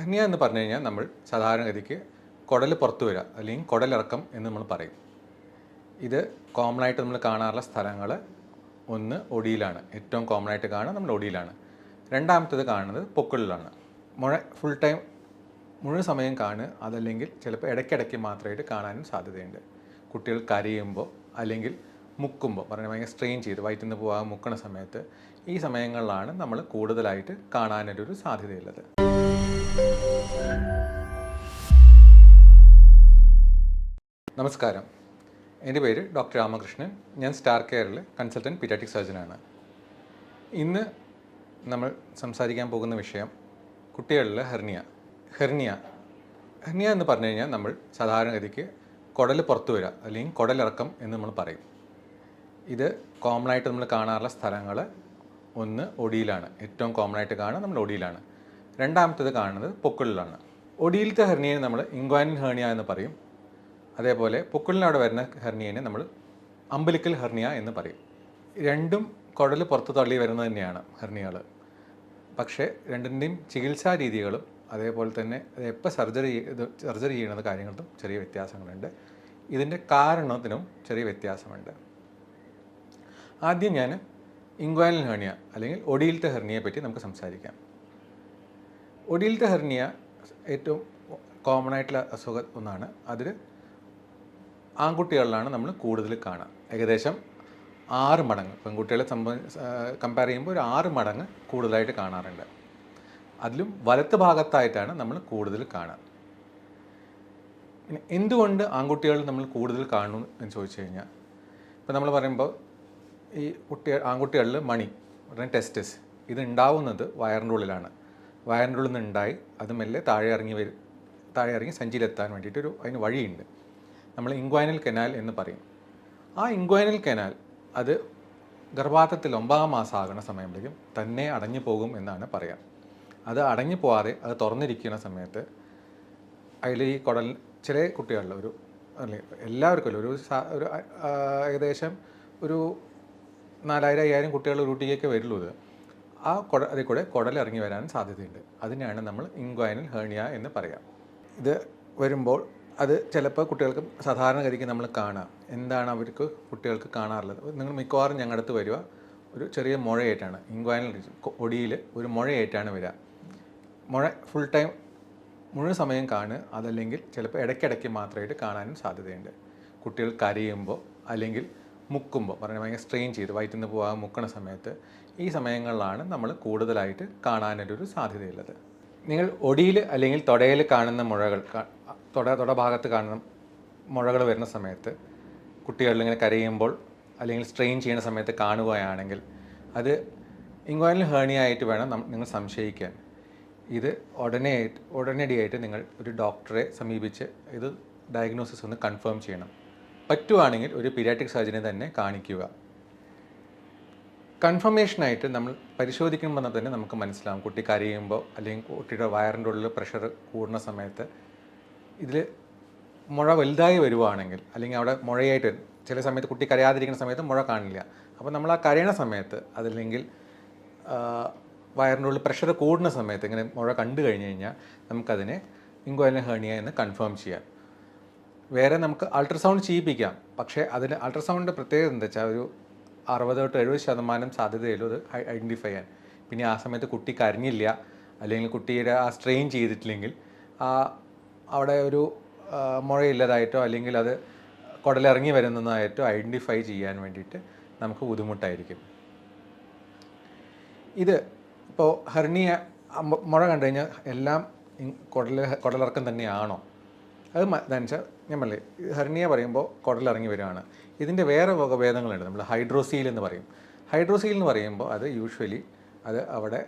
Hernia എന്ന് പറഞ്ഞു കഴിഞ്ഞാൽ നമ്മൾ സാധാരണഗതിക്ക് കുടൽ പുറത്തു വരിക അല്ലെങ്കിൽ കുടലിറക്കം എന്ന് നമ്മൾ പറയും. ഇത് കോമൺ ആയിട്ട് നമ്മൾ കാണാറുള്ള സ്ഥലങ്ങൾ ഒന്ന് ഒടിയിലാണ്. ഏറ്റവും കോമൺ ആയിട്ട് കാണുക നമ്മൾ ഒടിയിലാണ്. രണ്ടാമത്തേത് കാണുന്നത് പൊക്കിളിലാണ്. മുഴ ഫുൾ ടൈം മുഴുവൻ സമയം കാണുക അതല്ലെങ്കിൽ ചിലപ്പോൾ ഇടയ്ക്കിടയ്ക്ക് മാത്രമായിട്ട് കാണാനും സാധ്യതയുണ്ട്. കുട്ടികൾ കരയുമ്പോൾ അല്ലെങ്കിൽ മുക്കുമ്പോൾ പറഞ്ഞ ഭയങ്കര സ്ട്രെയിൻ ചെയ്ത് വയറ്റിൽ നിന്ന് പോകാൻ മുക്കണ സമയത്ത് ഈ സമയങ്ങളിലാണ് നമ്മൾ കൂടുതലായിട്ട് കാണാനൊരു സാധ്യതയുള്ളത്. നമസ്കാരം. എന്റെ പേര് ഡോക്ടർ രാമകൃഷ്ണൻ. ഞാൻ സ്റ്റാർ കെയറിൽ കൺസൾട്ടന്റ് പീഡിയാട്രിക് സർജനാണ്. ഇന്ന് നമ്മൾ സംസാരിക്കാൻ പോകുന്ന വിഷയം കുട്ടികളിലെ ഹെർണിയ ഹെർണിയ. ഹെർണിയ എന്ന് പറഞ്ഞു കഴിഞ്ഞാൽ നമ്മൾ സാധാരണഗതിക്ക് കുടൽ പുറത്തു വരിക അല്ലെങ്കിൽ കുടലിറക്കം എന്ന് നമ്മൾ പറയും. ഇത് കോമൺ ആയിട്ട് നമ്മൾ കാണാറുള്ള സ്ഥലങ്ങൾ ഒന്ന് ഒടിയിലാണ്. ഏറ്റവും കോമൺ ആയിട്ട് കാണുക നമ്മൾ ഒടിയിലാണ്. രണ്ടാമത്തേത് കാണുന്നത് പൊക്കിളിലാണ് ഒടിയിലത്തെ ഹെർണിയെ നമ്മൾ ഇൻഗ്വാനിൻ ഹെർണിയ എന്ന് പറയും. അതേപോലെ പൊക്കിളിനവിടെ വരുന്ന ഹെർണിയനെ നമ്മൾ അമ്പലിക്കൽ ഹെർണിയ എന്ന് പറയും. രണ്ടും കുടൽ പുറത്ത് തള്ളി വരുന്നത് തന്നെയാണ് ഹെർണിയകൾ. പക്ഷേ രണ്ടിന്റെയും ചികിത്സാ രീതികളും അതേപോലെ തന്നെ എപ്പോൾ സർജറി ഇത് സർജറി ചെയ്യുന്നത് കാര്യങ്ങൾക്കും ചെറിയ വ്യത്യാസങ്ങളുണ്ട്. ഇതിന്റെ കാരണത്തിനും ചെറിയ വ്യത്യാസമുണ്ട്. ആദ്യം ഞാൻ ഇൻഗ്വാനൽ ഹെർണിയ അല്ലെങ്കിൽ ഒടിയിലത്തെ ഹെർണിയെ പറ്റി നമുക്ക് സംസാരിക്കാം. ഒടിയിലത്തെ ഹെർണിയ ഏറ്റവും കോമൺ ആയിട്ടുള്ള അസുഖം ഒന്നാണ്. അതിൽ ആൺകുട്ടികളിലാണ് നമ്മൾ കൂടുതൽ കാണുക. ഏകദേശം ആറ് മടങ്ങ്. പെൺകുട്ടികളെ സംബന്ധിച്ച് കമ്പയർ ചെയ്യുമ്പോൾ ഒരു ആറ് മടങ്ങ് കൂടുതലായിട്ട് കാണാറുണ്ട്. അതിലും വലത്ത് ഭാഗത്തായിട്ടാണ് നമ്മൾ കൂടുതൽ കാണുക. ഇനി എന്തുകൊണ്ട് ആൺകുട്ടികൾ നമ്മൾ കൂടുതൽ കാണുന്നു എന്ന് ചോദിച്ചു കഴിഞ്ഞാൽ ഇപ്പം നമ്മൾ പറയുമ്പോൾ ഈ കുട്ടി ആൺകുട്ടികളിൽ മണി ഉടനെ ടെസ്റ്റസ് ഇത് ഉണ്ടാവുന്നത് വയറിന്റെ ഉള്ളിലാണ്. വയറിന്റെ ഉള്ളിൽ നിന്ന് ഉണ്ടായി അത് മെല്ലെ താഴെ ഇറങ്ങി വരും. താഴെ ഇറങ്ങി സഞ്ചിയിലെത്താൻ വേണ്ടിയിട്ടൊരു അതിന് വഴിയുണ്ട്. നമ്മൾ ഇൻഗ്വൈനൽ കനാൽ എന്ന് പറയും. ആ ഇൻഗ്വൈനൽ കനാൽ അത് ഗർഭാർത്ഥത്തിൽ ഒമ്പതാം മാസം ആകുന്ന സമയത്തേക്കും തന്നെ അടഞ്ഞു പോകും എന്നാണ് പറയാം. അത് അടഞ്ഞു പോവാതെ അത് തുറന്നിരിക്കുന്ന സമയത്ത് അതിൽ ഈ കുടൽ ചില കുട്ടികളിൽ ഒരു എല്ലാവർക്കും ഒരു ഒരു ഏകദേശം ഒരു നാലായിരം അയ്യായിരം കുട്ടികൾ ഒരു കുട്ടിയൊക്കെ വരുള്ളൂ ഇത്. ആ കുട അതിൽ കൂടെ കുടൽ ഇറങ്ങി വരാൻ സാധ്യതയുണ്ട്. അതിനെയാണ് നമ്മൾ ഇൻഗ്വൈനൽ ഹേണിയ എന്ന് പറയാം. ഇത് വരുമ്പോൾ അത് ചിലപ്പോൾ കുട്ടികൾക്ക് സാധാരണഗതിക്ക് നമ്മൾ കാണാം. എന്താണ് അവർക്ക് കുട്ടികൾക്ക് കാണാറുള്ളത്? നിങ്ങൾ മിക്കവാറും ഞങ്ങളുടെ അടുത്ത് വരിക ഒരു ചെറിയ മുഴയായിട്ടാണ് ഇൻഗ്വൈനൽ ഒടിയിൽ ഒരു മുഴയായിട്ടാണ് വരിക. മുഴ ഫുൾ ടൈം മുഴുവൻ സമയം കാണുക. അതല്ലെങ്കിൽ ചിലപ്പോൾ ഇടയ്ക്കിടയ്ക്ക് മാത്രമായിട്ട് കാണാനും സാധ്യതയുണ്ട്. കുട്ടികൾ കരയുമ്പോൾ അല്ലെങ്കിൽ മുക്കുമ്പോൾ പറഞ്ഞാൽ ഭയങ്കര സ്ട്രെയിൻ ചെയ്ത് വയറ്റിൽ നിന്ന് പോകാൻ മുക്കണ സമയത്ത് ഈ സമയങ്ങളിലാണ് നമ്മൾ കൂടുതലായിട്ട് കാണാനൊരു സാധ്യതയുള്ളത്. നിങ്ങൾ ഒടിയിൽ അല്ലെങ്കിൽ തൊടയിൽ കാണുന്ന മുഴകൾ തൊട ഭാഗത്ത് കാണുന്ന മുഴകൾ വരുന്ന സമയത്ത് കുട്ടികളിങ്ങനെ കരയുമ്പോൾ അല്ലെങ്കിൽ സ്ട്രെയിൻ ചെയ്യുന്ന സമയത്ത് കാണുകയാണെങ്കിൽ അത് ഇൻക്വയറിൽ ഹേർണിയ ആയിട്ട് വേണം നിങ്ങൾ സംശയിക്കാൻ. ഇത് ഉടനെ ഉടനടിയായിട്ട് നിങ്ങൾ ഒരു ഡോക്ടറെ സമീപിച്ച് ഇത് ഡയഗ്നോസിസ് ഒന്ന് കൺഫേം ചെയ്യണം. പറ്റുവാണെങ്കിൽ ഒരു പീരിയാട്രിക് സർജനെ തന്നെ കാണിക്കുക. കൺഫർമേഷനായിട്ട് നമ്മൾ പരിശോധിക്കുമ്പോൾ തന്നെ നമുക്ക് മനസ്സിലാവും. കുട്ടി കരയുമ്പോൾ അല്ലെങ്കിൽ കുട്ടിയുടെ വയറിന്റെ ഉള്ളിൽ പ്രഷർ കൂടുന്ന സമയത്ത് ഇതിൽ മുഴ വലുതായി വരുവാണെങ്കിൽ അല്ലെങ്കിൽ അവിടെ മുഴയായിട്ട് ചില സമയത്ത് കുട്ടി കരയാതിരിക്കുന്ന സമയത്ത് മുഴ കാണില്ല. അപ്പോൾ നമ്മൾ ആ കരയണ സമയത്ത് അതല്ലെങ്കിൽ വയറിന്റെ ഉള്ളിൽ പ്രഷർ കൂടുന്ന സമയത്ത് ഇങ്ങനെ മുഴ കണ്ടു കഴിഞ്ഞ് കഴിഞ്ഞാൽ നമുക്കതിനെ ഇൻക്വയലിന് ഹേണിയ എന്ന് കൺഫേം ചെയ്യാം. വേറെ നമുക്ക് അൾട്രാസൗണ്ട് ചെയ്യിപ്പിക്കാം പക്ഷേ അതിന് അൾട്രാസൗണ്ടിന്റെ പ്രത്യേകത എന്താ വെച്ചാൽ ഒരു അറുപത് തൊട്ട് എഴുപത് ശതമാനം സാധ്യതയുള്ളൂ അത് ഐഡന്റിഫൈ ചെയ്യാൻ. പിന്നെ ആ സമയത്ത് കുട്ടി കരഞ്ഞില്ല അല്ലെങ്കിൽ കുട്ടിയുടെ ആ സ്ട്രെയിൻ ചെയ്തിട്ടില്ലെങ്കിൽ ആ അവിടെ ഒരു മുഴയില്ലതായിട്ടോ അല്ലെങ്കിൽ അത് കുടലിറങ്ങി വരുന്നതായിട്ടോ ഐഡന്റിഫൈ ചെയ്യാൻ വേണ്ടിയിട്ട് നമുക്ക് ബുദ്ധിമുട്ടായിരിക്കും. ഇത് ഇപ്പോൾ ഹെർണിയ മുഴ കണ്ടു കഴിഞ്ഞാൽ എല്ലാം കുടല കുടലിറക്കം തന്നെയാണോ? അത് മ- എന്താണെന്ന് വെച്ചാൽ ഞാൻ പറഞ്ഞില്ലേ ഈ ഹെർണിയ പറയുമ്പോൾ കുടലിറങ്ങി വരികയാണ് ഇതിന്റെ വേറെ വകഭേദങ്ങളുണ്ട്. നമ്മൾ ഹൈഡ്രോസീൽ എന്ന് പറയും. ഹൈഡ്രോസീൽ എന്ന് പറയുമ്പോൾ അത് യൂഷ്വലി അത് അവിടെ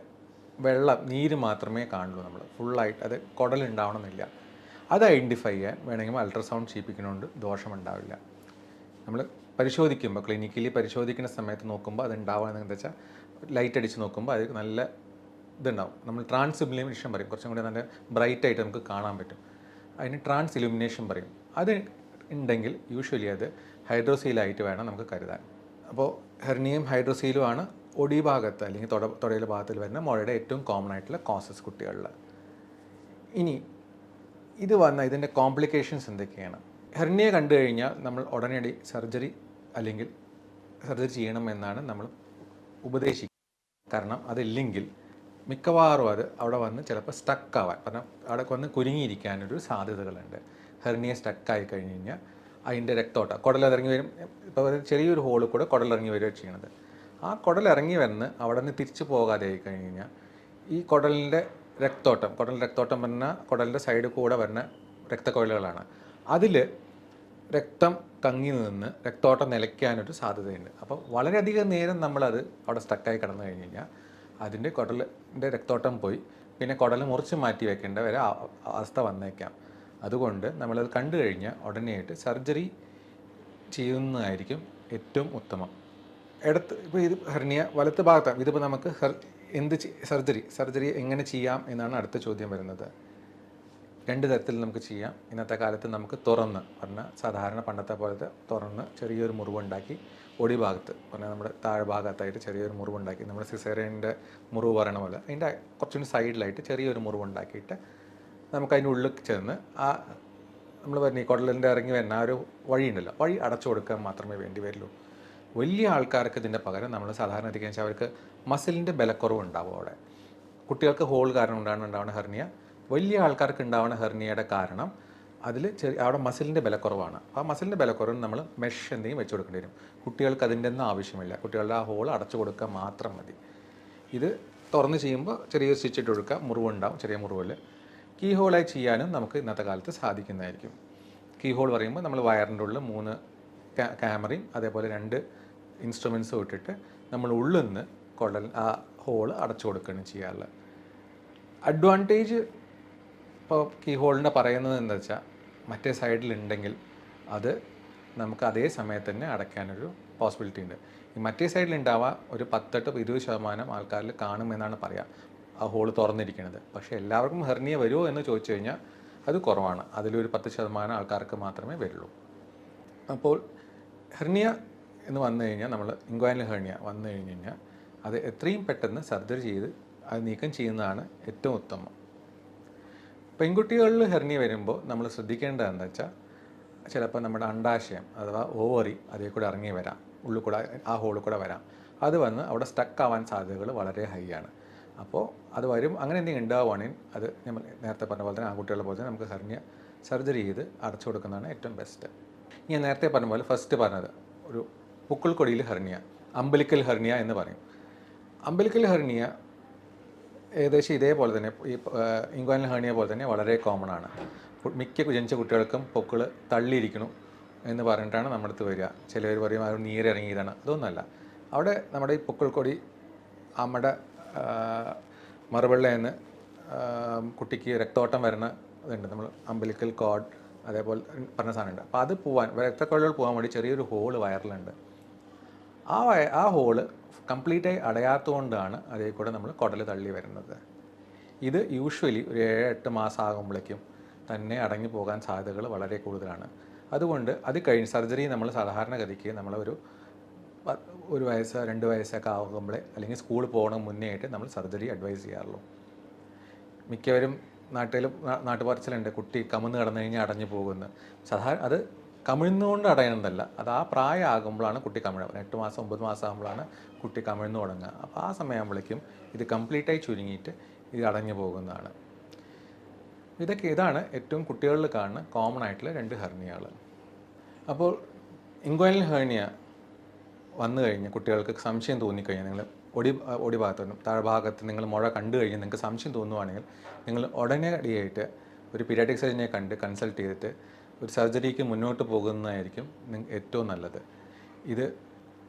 വെള്ളം നീര് മാത്രമേ കാണുള്ളൂ നമ്മൾ ഫുള്ളായിട്ട് അത് കുടലുണ്ടാവണമെന്നില്ല. അത് ഐഡന്റിഫൈ ചെയ്യാൻ വേണമെങ്കിൽ അൾട്രാസൗണ്ട് ചെയ്യിപ്പിക്കുന്നതുകൊണ്ട് ദോഷമുണ്ടാവില്ല. നമ്മൾ പരിശോധിക്കുമ്പോൾ ക്ലിനിക്കലി പരിശോധിക്കുന്ന സമയത്ത് നോക്കുമ്പോൾ അത് ഉണ്ടാവുക എന്താ വെച്ചാൽ ലൈറ്റ് അടിച്ച് നോക്കുമ്പോൾ അത് നല്ല ഇതുണ്ടാവും. നമ്മൾ ട്രാൻസ് ഇലുമിനേഷൻ പറയും. കുറച്ചും കൂടി നല്ല ബ്രൈറ്റ് ആയിട്ട് നമുക്ക് കാണാൻ പറ്റും. അതിന് ട്രാൻസ് ഇലുമിനേഷൻ പറയും. അത് ഉണ്ടെങ്കിൽ യൂഷ്വലി അത് ഹൈഡ്രോസീലായിട്ട് വേണം നമുക്ക് കരുതാൻ. അപ്പോൾ ഹെർണിയും ഹൈഡ്രോസീലുമാണ് ഒടി ഭാഗത്ത് അല്ലെങ്കിൽ തുട തുടയിലെ ഭാഗത്തിൽ വരുന്ന മുഴയുടെ ഏറ്റവും കോമൺ ആയിട്ടുള്ള കോസസ് കുട്ടികളിൽ. ഇനി ഇത് വന്ന ഇതിന്റെ കോംപ്ലിക്കേഷൻസ് എന്തൊക്കെയാണ്? ഹെർണിയ കണ്ടു കഴിഞ്ഞാൽ നമ്മൾ ഉടനടി സർജറി അല്ലെങ്കിൽ സർജറി ചെയ്യണം എന്നാണ് നമ്മൾ ഉപദേശിക്കുന്നത്. കാരണം അതില്ലെങ്കിൽ മിക്കവാറും അത് അവിടെ വന്ന് ചിലപ്പോൾ സ്റ്റക്ക് ആവാൻ കാരണം അവിടെ വന്ന് കുരുങ്ങിയിരിക്കാനൊരു സാധ്യതകളുണ്ട്. ഹെർണിയ സ്റ്റക്കായി കഴിഞ്ഞ് കഴിഞ്ഞാൽ അതിന്റെ രക്തോട്ടം കുടലിറങ്ങി വരും. ഇപ്പോൾ ചെറിയൊരു ഹോളിൽ കൂടെ കുടലിറങ്ങി വരിക ചെയ്യണത് ആ കുടലിറങ്ങി വന്ന് അവിടെ നിന്ന് തിരിച്ചു പോകാതെ ആയി കഴിഞ്ഞ് കഴിഞ്ഞാൽ ഈ കുടലിന്റെ രക്തോട്ടം കുടൽ രക്തോട്ടം വരുന്ന കുടലിന്റെ സൈഡിൽ കൂടെ വരുന്ന രക്തക്കൊഴലുകളാണ് അതിൽ രക്തം തങ്ങി നിന്ന് രക്തോട്ടം നിലയ്ക്കാനൊരു സാധ്യതയുണ്ട്. അപ്പോൾ വളരെയധികം നേരം നമ്മളത് അവിടെ സ്റ്റക്കായി കിടന്നു കഴിഞ്ഞ് കഴിഞ്ഞാൽ അതിന്റെ കുടലിന്റെ രക്തോട്ടം പോയി. പിന്നെ കുടൽ മുറിച്ച് മാറ്റി വെക്കേണ്ട വരെ അവസ്ഥ വന്നേക്കാം. അതുകൊണ്ട് നമ്മളത് കണ്ടു കഴിഞ്ഞാൽ ഉടനെയായിട്ട് സർജറി ചെയ്യുന്നതായിരിക്കും ഏറ്റവും ഉത്തമം. ഇടത്ത് ഇപ്പോൾ ഇത് ഹെർണിയ വലത്ത് ഭാഗത്താണ് ഇതിപ്പോൾ നമുക്ക് ഹെർ എന്ത് സർജറി സർജറി എങ്ങനെ ചെയ്യാം എന്നാണ് അടുത്ത ചോദ്യം വരുന്നത്. രണ്ട് തരത്തിൽ നമുക്ക് ചെയ്യാം. ഇന്നത്തെ കാലത്ത് നമുക്ക് തുറന്ന് പറഞ്ഞാൽ സാധാരണ പണ്ടത്തെ പോലത്തെ തുറന്ന് ചെറിയൊരു മുറിവുണ്ടാക്കി ഒടി ഭാഗത്ത് പറഞ്ഞാൽ നമ്മുടെ താഴെ ഭാഗത്തായിട്ട് ചെറിയൊരു മുറിവുണ്ടാക്കി നമ്മുടെ സിസേറിയന്റെ മുറിവ് പറയണ പോലെ അതിന്റെ കുറച്ചുകൂടി സൈഡിലായിട്ട് ചെറിയൊരു മുറിവുണ്ടാക്കിയിട്ട് നമുക്ക് അതിന്റെ ഉള്ളിൽ ചെന്ന് ആ നമ്മൾ പറഞ്ഞ കുടലിന്റെ ഇറങ്ങി വരുന്ന ആ ഒരു വഴിയുണ്ടല്ലോ വഴി അടച്ചു കൊടുക്കാൻ മാത്രമേ വേണ്ടി വരുള്ളൂ. വലിയ ആൾക്കാർക്ക് ഇതിന്റെ പകരം നമ്മൾ സാധാരണ എത്തിക്കുക വെച്ചാൽ അവർക്ക് മസിലിന്റെ ബലക്കുറവ് ഉണ്ടാവും അവിടെ. കുട്ടികൾക്ക് ഹോൾ കാരണം ഉണ്ടാകുന്ന ഉണ്ടാവുന്ന ഹെർണിയ വലിയ ആൾക്കാർക്ക് ഉണ്ടാവുന്ന ഹെർണിയയുടെ കാരണം അതിൽ ചെറിയ അവിടെ മസിലിന്റെ ബലക്കുറവാണ്. ആ മസിലിന്റെ ബലക്കുറവ് നമ്മൾ മെഷ് എന്തെങ്കിലും വെച്ച് കൊടുക്കേണ്ടി വരും. കുട്ടികൾക്ക് അതിന്റെ ഒന്നും ആവശ്യമില്ല. കുട്ടികളുടെ ആ ഹോൾ അടച്ചു കൊടുക്കുക മാത്രം മതി. ഇത് തുറന്ന് ചെയ്യുമ്പോൾ ചെറിയ സ്റ്റിച്ച് ഇട്ട് കൊടുക്കുക. മുറിവുണ്ടാവും ചെറിയ മുറിവിൽ കീ ഹോളായി ചെയ്യാനും നമുക്ക് ഇന്നത്തെ കാലത്ത് സാധിക്കുന്നതായിരിക്കും. കീ ഹോൾ പറയുമ്പോൾ നമ്മൾ വയറിന്റെ ഉള്ളിൽ മൂന്ന് ക്യാ- ക്യാമറയും അതേപോലെ രണ്ട് ഇൻസ്ട്രുമെൻസും ഇട്ടിട്ട് നമ്മൾ ഉള്ളിൽ നിന്ന് കുടൽ ആ ഹോൾ അടച്ചു കൊടുക്കുകയാണ് ചെയ്യാറുള്ളത്. അഡ്വാന്റേജ് ഇപ്പോൾ കീ ഹോളിന്റെ പറയുന്നത് എന്താ വെച്ചാൽ മറ്റേ സൈഡിലുണ്ടെങ്കിൽ അത് നമുക്ക് അതേ സമയത്ത് തന്നെ അടയ്ക്കാനൊരു പോസിബിലിറ്റി ഉണ്ട്. ഈ മറ്റേ സൈഡിൽ ഉണ്ടാവാൻ ഒരു പത്തെട്ട് ഇരുപത് ശതമാനം ആൾക്കാരിൽ കാണുമെന്നാണ് പറയുക ആ ഹോൾ തുറന്നിരിക്കുന്നത് പക്ഷേ എല്ലാവർക്കും ഹെർണിയ വരുമോ എന്ന് ചോദിച്ചു കഴിഞ്ഞാൽ അത് കുറവാണ്. അതിലൊരു പത്ത് ശതമാനം ആൾക്കാർക്ക് മാത്രമേ വരുള്ളൂ. അപ്പോൾ ഹെർണിയ എന്ന് വന്നു കഴിഞ്ഞാൽ നമ്മൾ ഇൻക്വയറിൽ ഹെർണിയ വന്നു കഴിഞ്ഞ് കഴിഞ്ഞാൽ അത് എത്രയും പെട്ടെന്ന് സർജറി ചെയ്ത് അത് നീക്കം ചെയ്യുന്നതാണ് ഏറ്റവും ഉത്തമം. പെൺകുട്ടികളിൽ ഹെർണിയ വരുമ്പോൾ നമ്മൾ ശ്രദ്ധിക്കേണ്ടത് എന്താ വെച്ചാൽ ചിലപ്പോൾ നമ്മുടെ അണ്ടാശയം അഥവാ ഓവറി അതേ കൂടെ ഇറങ്ങി വരാം. ഉള്ളിൽ കൂടെ ആ ഹോളിൽ കൂടെ വരാം. അത് വന്ന് അവിടെ സ്റ്റക്ക് ആവാൻ സാധ്യതകൾ വളരെ ഹൈ ആണ് അപ്പോൾ അത് വരും അങ്ങനെ എന്തെങ്കിലും ഉണ്ടാവുകയാണെങ്കിൽ അത് നമ്മൾ നേരത്തെ പറഞ്ഞ പോലെ തന്നെ ആ കുട്ടികളെ പോലെ തന്നെ നമുക്ക് ഹെർണിയ സർജറി ചെയ്ത് അടച്ചു കൊടുക്കുന്നതാണ് ഏറ്റവും ബെസ്റ്റ് ഞാൻ നേരത്തെ പറഞ്ഞ പോലെ ഫസ്റ്റ് പറഞ്ഞത് ഒരു പുക്കിൾക്കൊടിയിൽ ഹെർണിയ അമ്പലിക്കൽ ഹെർണിയ എന്ന് പറയും. അമ്പലിക്കൽ ഹെർണിയ ഏകദേശം ഇതേപോലെ തന്നെ ഈ ഇൻക്വൈനൽ ഹേണിയ പോലെ തന്നെ വളരെ കോമൺ ആണ്. മിക്ക ജനിച്ച കുട്ടികൾക്കും പൊക്കിൾ തള്ളിയിരിക്കണം എന്ന് പറഞ്ഞിട്ടാണ് നമ്മുടെ അടുത്ത് വരിക. ചിലവർ പറയും അവർ നീരിറങ്ങിയതാണ്. അതൊന്നുമല്ല അവിടെ നമ്മുടെ ഈ പൊക്കിൾ കൊടി മറുവെള്ളയിൽ നിന്ന് കുട്ടിക്ക് രക്തോട്ടം വരുന്ന ഇതുണ്ട്. നമ്മൾ അമ്പലിക്കൽ കോഡ് അതേപോലെ പറഞ്ഞ സാധനമുണ്ട്. അപ്പോൾ അത് പോവാൻ രക്തക്കൊഴലുകൾ പോകാൻ വേണ്ടി ചെറിയൊരു ഹോൾ വയറിലുണ്ട്. ആ വയ ആ ഹോൾ കംപ്ലീറ്റായി അടയാത്തതുകൊണ്ടാണ് അതേ കൂടെ നമ്മൾ കുടൽ തള്ളി വരുന്നത്. ഇത് യൂഷ്വലി ഒരു ഏഴ് എട്ട് മാസം ആകുമ്പോഴേക്കും തന്നെ അടങ്ങി പോകാൻ സാധ്യതകൾ വളരെ കൂടുതലാണ്. അതുകൊണ്ട് അത് കഴിഞ്ഞ് സർജറി നമ്മൾ സാധാരണഗതിക്ക് നമ്മളൊരു ഒരു വയസ്സ് രണ്ട് വയസ്സൊക്കെ ആകുമ്പോഴേ അല്ലെങ്കിൽ സ്കൂളിൽ പോകണം മുന്നേ ആയിട്ട് നമ്മൾ സർജറി അഡ്വൈസ് ചെയ്യാറുള്ളൂ. മിക്കവരും നാട്ടിലും നാ- നാട്ടുപറച്ചിലുണ്ട് കുട്ടി കമന്ന് കിടന്നു കഴിഞ്ഞാൽ അടഞ്ഞു പോകുന്നു സാധാരണ അത് കമിഴ്ന്നുകൊണ്ട് അടയണമെന്നല്ല അത് ആ പ്രായമാകുമ്പോഴാണ് കുട്ടി കമിഴുക എട്ട് മാസം ഒമ്പത് മാസം ആകുമ്പോഴാണ് കുട്ടി കമിഴ്ന്നു തുടങ്ങുക. അപ്പോൾ ആ സമയമാകുമ്പോഴേക്കും ഇത് കംപ്ലീറ്റായി ചുരുങ്ങിയിട്ട് ഇത് അടഞ്ഞു പോകുന്നതാണ്. ഇതൊക്കെ ഇതാണ് ഏറ്റവും കുട്ടികളിൽ കാണുന്ന കോമൺ ആയിട്ടുള്ള രണ്ട് ഹെർണിയകൾ അപ്പോൾ ഇൻക്വൈനൽ ഹെർണിയ വന്നു കഴിഞ്ഞ് കുട്ടികൾക്ക് സംശയം തോന്നിക്കഴിഞ്ഞാൽ നിങ്ങൾ ഒടി ഒടി ഭാഗത്തുനിന്നും താഴ്ഭാഗത്ത് നിങ്ങൾ മുഴ കണ്ടു കഴിഞ്ഞ് നിങ്ങൾക്ക് സംശയം തോന്നുവാണെങ്കിൽ നിങ്ങൾ ഉടനടിയായിട്ട് ഒരു പീരിയാഡിക് സർജനെ കണ്ട് കൺസൾട്ട് ചെയ്തിട്ട് ഒരു സർജറിക്ക് മുന്നോട്ട് പോകുന്നതായിരിക്കും ഏറ്റവും നല്ലത്. ഇത്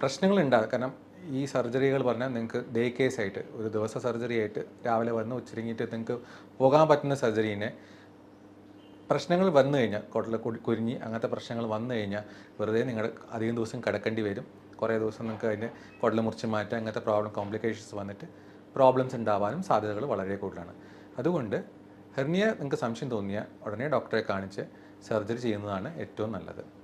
പ്രശ്നങ്ങൾ ഉണ്ടാകും കാരണം ഈ സർജറികൾ പറഞ്ഞാൽ നിങ്ങൾക്ക് ഡേ കേസ് ആയിട്ട് ഒരു ദിവസ സർജറി ആയിട്ട് രാവിലെ വന്ന് ഉച്ചരിങ്ങിയിട്ട് നിങ്ങൾക്ക് പോകാൻ പറ്റുന്ന സർജറീനെ പ്രശ്നങ്ങൾ വന്നു കഴിഞ്ഞാൽ കൊട്ടല കുരുങ്ങി അങ്ങനത്തെ പ്രശ്നങ്ങൾ വന്നു കഴിഞ്ഞാൽ വെറുതെ നിങ്ങൾ അധികം ദിവസം കിടക്കേണ്ടി വരും. കുറേ ദിവസം നിങ്ങൾക്ക് അതിന്റെ കുടൽ മുറിച്ച് മാറ്റാൻ അങ്ങനത്തെ പ്രോബ്ലം കോംപ്ലിക്കേഷൻസ് വന്നിട്ട് പ്രോബ്ലംസ് ഉണ്ടാവാനും സാധ്യതകൾ വളരെ കൂടുതലാണ്. അതുകൊണ്ട് ഹെർണിയ നിങ്ങൾക്ക് സംശയം തോന്നിയാൽ ഉടനെ ഡോക്ടറെ കാണിച്ച് സർജറി ചെയ്യുന്നതാണ് ഏറ്റവും നല്ലത്.